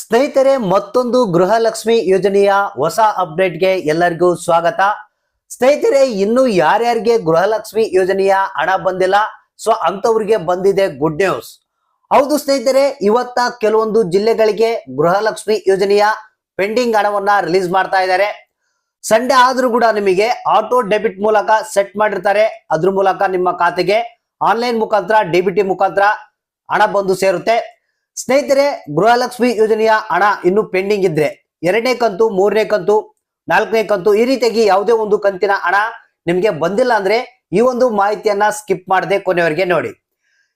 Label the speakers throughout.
Speaker 1: ಸ್ನೇಹಿತರೆ, ಮತ್ತೊಂದು ಗೃಹಲಕ್ಷ್ಮಿ ಯೋಜನೆಯ ಹೊಸ ಅಪ್ಡೇಟ್ಗೆ ಎಲ್ಲರಿಗೂ ಸ್ವಾಗತ. ಸ್ನೇಹಿತರೆ, ಇನ್ನು ಯಾರ್ಯಾರಿಗೆ ಗೃಹಲಕ್ಷ್ಮಿ ಯೋಜನೆಯ ಹಣ ಬಂದಿಲ್ಲ, ಸೊ ಅಂತವ್ರಿಗೆ ಬಂದಿದೆ ಗುಡ್ ನ್ಯೂಸ್ ಹೌದು ಸ್ನೇಹಿತರೆ, ಇವತ್ತ ಕೆಲವೊಂದು ಜಿಲ್ಲೆಗಳಿಗೆ ಗೃಹಲಕ್ಷ್ಮಿ ಯೋಜನೆಯ ಪೆಂಡಿಂಗ್ ಹಣವನ್ನ ರಿಲೀಸ್ ಮಾಡ್ತಾ ಇದ್ದಾರೆ. ಸಂಡೆ ಆದ್ರೂ ಕೂಡ ನಿಮಗೆ ಆಟೋ ಡೆಬಿಟ್ ಮೂಲಕ ಸೆಟ್ ಮಾಡಿರ್ತಾರೆ. ಅದ್ರ ಮೂಲಕ ನಿಮ್ಮ ಖಾತೆಗೆ ಆನ್ಲೈನ್ ಮುಖಾಂತರ ಡಿಬಿಟಿ ಮುಖಾಂತರ ಹಣ ಬಂದು ಸೇರುತ್ತೆ. ಸ್ನೇಹಿತರೆ, ಗೃಹಲಕ್ಷ್ಮಿ ಯೋಜನೆಯ ಹಣ ಇನ್ನು ಪೆಂಡಿಂಗ್ ಇದ್ರೆ ಎರಡನೇ ಕಂತು, ಮೂರನೇ ಕಂತು, ನಾಲ್ಕನೇ ಕಂತು ಈ ರೀತಿಯಾಗಿ ಯಾವುದೇ ಒಂದು ಕಂತಿನ ಹಣ ನಿಮಗೆ ಬಂದಿಲ್ಲ ಅಂದ್ರೆ ಈ ಒಂದು ಮಾಹಿತಿಯನ್ನ ಸ್ಕಿಪ್ ಮಾಡದೆ ಕೊನೆವರೆಗೆ ನೋಡಿ.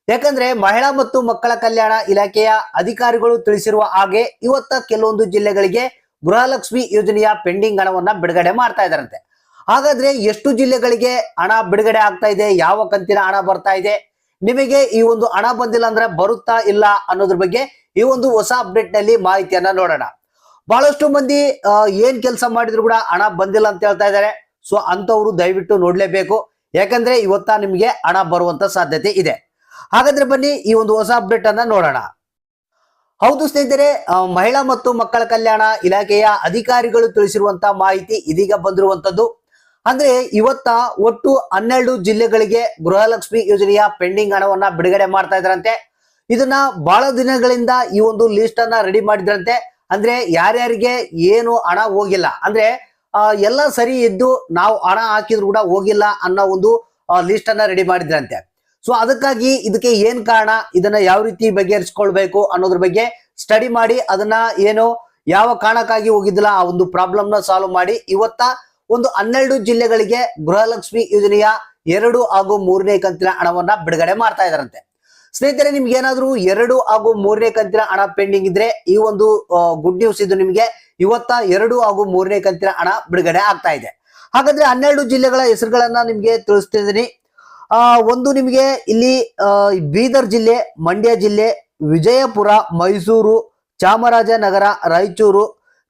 Speaker 1: ಯಾಕಂದ್ರೆ ಮಹಿಳಾ ಮತ್ತು ಮಕ್ಕಳ ಕಲ್ಯಾಣ ಇಲಾಖೆಯ ಅಧಿಕಾರಿಗಳು ತಿಳಿಸಿರುವ ಹಾಗೆ ಇವತ್ತ ಕೆಲವೊಂದು ಜಿಲ್ಲೆಗಳಿಗೆ ಗೃಹಲಕ್ಷ್ಮಿ ಯೋಜನೆಯ ಪೆಂಡಿಂಗ್ ಹಣವನ್ನ ಬಿಡುಗಡೆ ಮಾಡ್ತಾ ಇದಾರಂತೆ. ಹಾಗಾದ್ರೆ ಎಷ್ಟು ಜಿಲ್ಲೆಗಳಿಗೆ ಹಣ ಬಿಡುಗಡೆ ಆಗ್ತಾ ಇದೆ? ಯಾವ ಕಂತಿನ ಹಣ ಬರ್ತಾ ಇದೆ? ನಿಮಗೆ ಈ ಒಂದು ಹಣ ಬಂದಿಲ್ಲ ಅಂದ್ರೆ ಬರುತ್ತಾ ಇಲ್ಲ ಅನ್ನೋದ್ರ ಬಗ್ಗೆ ಈ ಒಂದು ಹೊಸ ಅಪ್ಡೇಟ್ನಲ್ಲಿ ಮಾಹಿತಿಯನ್ನ ನೋಡೋಣ. ಬಹಳಷ್ಟು ಮಂದಿ ಏನ್ ಕೆಲಸ ಮಾಡಿದ್ರು ಕೂಡ ಹಣ ಬಂದಿಲ್ಲ ಅಂತ ಹೇಳ್ತಾ ಇದ್ದಾರೆ. ಸೊ ಅಂತವ್ರು ದಯವಿಟ್ಟು ನೋಡ್ಲೇಬೇಕು. ಯಾಕಂದ್ರೆ ಇವತ್ತ ನಿಮಗೆ ಹಣ ಬರುವಂತ ಸಾಧ್ಯತೆ ಇದೆ. ಹಾಗಾದ್ರೆ ಬನ್ನಿ ಈ ಒಂದು ಹೊಸ ಅಪ್ಡೇಟ್ ಅನ್ನ ನೋಡೋಣ. ಹೌದು ಸ್ನೇಹಿತರೆ ಮಹಿಳಾ ಮತ್ತು ಮಕ್ಕಳ ಕಲ್ಯಾಣ ಇಲಾಖೆಯ ಅಧಿಕಾರಿಗಳು ತಿಳಿಸಿರುವಂತಹ ಮಾಹಿತಿ ಇದೀಗ ಬಂದಿರುವಂತದ್ದು. ಅಂದ್ರೆ ಇವತ್ತ ಒಟ್ಟು ಹನ್ನೆರಡು ಜಿಲ್ಲೆಗಳಿಗೆ ಗೃಹಲಕ್ಷ್ಮಿ ಯೋಜನೆಯ ಪೆಂಡಿಂಗ್ ಹಣವನ್ನ ಬಿಡುಗಡೆ ಮಾಡ್ತಾ ಇದ್ರಂತೆ. ಇದನ್ನ ಬಹಳ ದಿನಗಳಿಂದ ಈ ಒಂದು ಲಿಸ್ಟ್ ಅನ್ನ ರೆಡಿ ಮಾಡಿದ್ರಂತೆ. ಅಂದ್ರೆ ಯಾರ್ಯಾರಿಗೆ ಏನು ಹಣ ಹೋಗಿಲ್ಲ. ಅಂದ್ರೆ ಎಲ್ಲ ಸರಿ ಇದ್ದು ನಾವು ಹಣ ಹಾಕಿದ್ರು ಕೂಡ ಹೋಗಿಲ್ಲ ಅನ್ನೋ ಒಂದು ಲಿಸ್ಟ್ ಅನ್ನ ರೆಡಿ ಮಾಡಿದ್ರಂತೆ. ಸೊ ಅದಕ್ಕಾಗಿ ಇದಕ್ಕೆ ಏನ್ ಕಾರಣ, ಇದನ್ನ ಯಾವ ರೀತಿ ಬಗೆಹರಿಸ್ಕೊಳ್ಬೇಕು ಅನ್ನೋದ್ರ ಬಗ್ಗೆ ಸ್ಟಡಿ ಮಾಡಿ, ಅದನ್ನ ಏನು ಯಾವ ಕಾರಣಕ್ಕಾಗಿ ಹೋಗಿದ್ದಿಲ್ಲ ಆ ಒಂದು ಪ್ರಾಬ್ಲಮ್ನ ಸಾಲ್ವ್ ಮಾಡಿ, ಇವತ್ತ ಒಂದು ಹನ್ನೆರಡು ಜಿಲ್ಲೆಗಳಿಗೆ ಗೃಹಲಕ್ಷ್ಮಿ ಯೋಜನೆಯ ಎರಡು ಹಾಗೂ ಮೂರನೇ ಕಂತಿನ ಹಣವನ್ನ ಬಿಡುಗಡೆ ಮಾಡ್ತಾ ಇದಾರಂತೆ. ಸ್ನೇಹಿತರೆ ನಿಮ್ಗೆ ಏನಾದ್ರೂ ಎರಡು ಹಾಗೂ ಮೂರನೇ ಕಂತಿನ ಹಣ ಪೆಂಡಿಂಗ್ ಇದ್ರೆ ಈ ಒಂದು ಗುಡ್ ನ್ಯೂಸ್ ಇದು ನಿಮಗೆ ಇವತ್ತ ಎರಡು ಹಾಗೂ ಮೂರನೇ ಕಂತಿನ ಹಣ ಬಿಡುಗಡೆ ಆಗ್ತಾ ಇದೆ. ಹಾಗಾದ್ರೆ ಹನ್ನೆರಡು ಜಿಲ್ಲೆಗಳ ಹೆಸರುಗಳನ್ನ ನಿಮ್ಗೆ ತಿಳಿಸ್ತಿದ್ದೀನಿ ಆ, ಒಂದು ನಿಮಗೆ ಇಲ್ಲಿ ಬೀದರ್ ಜಿಲ್ಲೆ, ಮಂಡ್ಯ ಜಿಲ್ಲೆ, ವಿಜಯಪುರ, ಮೈಸೂರು, ಚಾಮರಾಜನಗರ, ರಾಯಚೂರು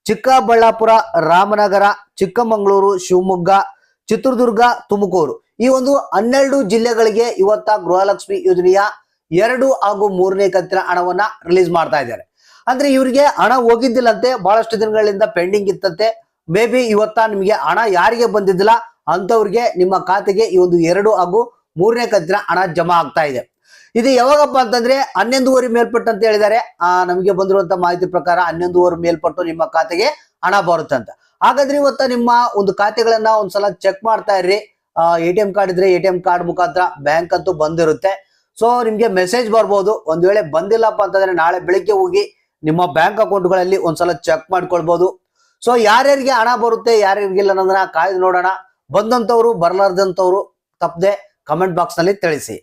Speaker 1: ಚಿಕ್ಕಬಳ್ಳಾಪುರ, ರಾಮನಗರ, ಚಿಕ್ಕಮಗಳೂರು, ಶಿವಮೊಗ್ಗ, ಚಿತ್ರದುರ್ಗ, ತುಮಕೂರು. ಈ ಒಂದು ಹನ್ನೆರಡು ಜಿಲ್ಲೆಗಳಿಗೆ ಇವತ್ತ ಗೃಹಲಕ್ಷ್ಮಿ ಯೋಜನೆಯ ಎರಡು ಹಾಗೂ ಮೂರನೇ ಕಂತಿನ ಹಣವನ್ನ ರಿಲೀಸ್ ಮಾಡ್ತಾ ಇದ್ದಾರೆ. ಅಂದ್ರೆ ಇವರಿಗೆ ಹಣ ಹೋಗಿದ್ದಿಲ್ಲಂತೆ, ಬಹಳಷ್ಟು ದಿನಗಳಿಂದ ಪೆಂಡಿಂಗ್ ಇತ್ತಂತೆ. ಮೇ ಬಿ ಇವತ್ತ ನಿಮಗೆ ಹಣ ಯಾರಿಗೆ ಬಂದಿದ್ದಿಲ್ಲ ಅಂತವ್ರಿಗೆ ನಿಮ್ಮ ಖಾತೆಗೆ ಈ ಒಂದು ಎರಡು ಹಾಗೂ ಮೂರನೇ ಕಂತಿನ ಹಣ ಜಮಾ ಆಗ್ತಾ ಇದೆ. ಇದು ಯಾವಾಗಪ್ಪ ಅಂತಂದ್ರೆ ಹನ್ನೊಂದುವರೆ ಮೇಲ್ಪಟ್ಟು ಅಂತ ಹೇಳಿದ್ದಾರೆ. ನಮಗೆ ಬಂದಿರುವಂತ ಮಾಹಿತಿ ಪ್ರಕಾರ ಹನ್ನೊಂದುವರೆ ಮೇಲ್ಪಟ್ಟು ನಿಮ್ಮ ಖಾತೆಗೆ ಹಣ ಬರುತ್ತೆ ಅಂತ. ಹಾಗಾದ್ರೆ ಇವತ್ತ ನಿಮ್ಮ ಒಂದು ಖಾತೆಗಳನ್ನ ಒಂದ್ಸಲ ಚೆಕ್ ಮಾಡ್ತಾ ಇರ್ರಿ. ಎ ಟಿ ಎಂ ಕಾರ್ಡ್ ಇದ್ರೆ ಎ ಟಿ ಎಂ ಕಾರ್ಡ್ ಮುಖಾಂತರ ಬ್ಯಾಂಕ್ ಅಂತೂ ಬಂದಿರುತ್ತೆ. ಸೊ ನಿಮ್ಗೆ ಮೆಸೇಜ್ ಬರ್ಬೋದು. ಒಂದ್ ವೇಳೆ ಬಂದಿಲ್ಲಪ್ಪ ಅಂತಂದ್ರೆ ನಾಳೆ ಬೆಳಿಗ್ಗೆ ಹೋಗಿ ನಿಮ್ಮ ಬ್ಯಾಂಕ್ ಅಕೌಂಟ್ಗಳಲ್ಲಿ ಒಂದ್ಸಲ ಚೆಕ್ ಮಾಡ್ಕೊಳ್ಬಹುದು ಸೊ ಯಾರ್ಯಾರಿಗೆ ಹಣ ಬರುತ್ತೆ ಯಾರ್ಯಾರಿಗಿಲ್ಲ ಅನ್ನೋದನ್ನ ಕಾಯ್ದು ನೋಡೋಣ. ಬಂದಂತವ್ರು, ಬರ್ಲಾರ್ದಂತವ್ರು ತಪ್ಪದೆ ಕಮೆಂಟ್ ಬಾಕ್ಸ್ನಲ್ಲಿ ತಿಳಿಸಿ.